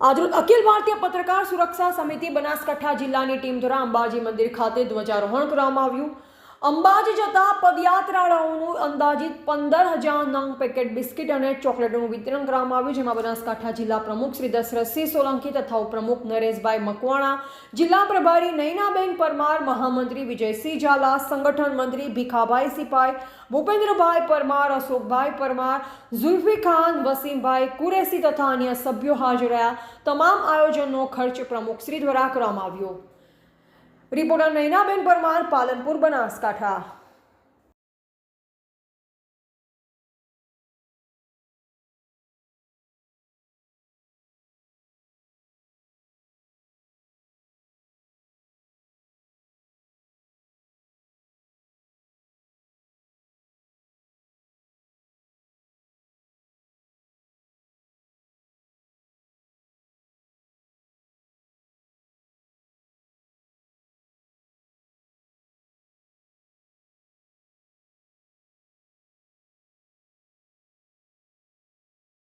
આજરોજ અખિલ ભારતીય પત્રકાર સુરક્ષા સમિતિ બનાસકાંઠા જિલ્લાની ટીમ દ્વારા અંબાજી મંદિર ખાતે ધ્વજારોહણ કરવામાં આવ્યું. અંબાજી જતા પદયાત્રાળાઓનું અંદાજિત પંદર હજાર નંગ પેકેટ બિસ્કિટ અને ચોકલેટોનું વિતરણ કરવામાં આવ્યું, જેમાં બનાસકાંઠા જિલ્લા પ્રમુખ શ્રી દશરથસિંહ સોલંકી તથા ઉપપ્રમુખ નરેશભાઈ મકવાણા, જિલ્લા પ્રભારી નૈનાબેન પરમાર, મહામંત્રી વિજયસિંહ ઝાલા, સંગઠન મંત્રી ભીખાભાઈ સિપાઈ, ભૂપેન્દ્રભાઈ પરમાર, અશોકભાઈ પરમાર, ઝુલ્ફી ખાન, વસીમભાઈ કુરેશી તથા અન્ય સભ્યો હાજર રહ્યા. તમામ આયોજનનો ખર્ચ પ્રમુખ શ્રી દ્વારા કરવામાં આવ્યો. રિપોર્ટર નૈનાબેન પરમાર પાલનપુર બનાસકાંઠા.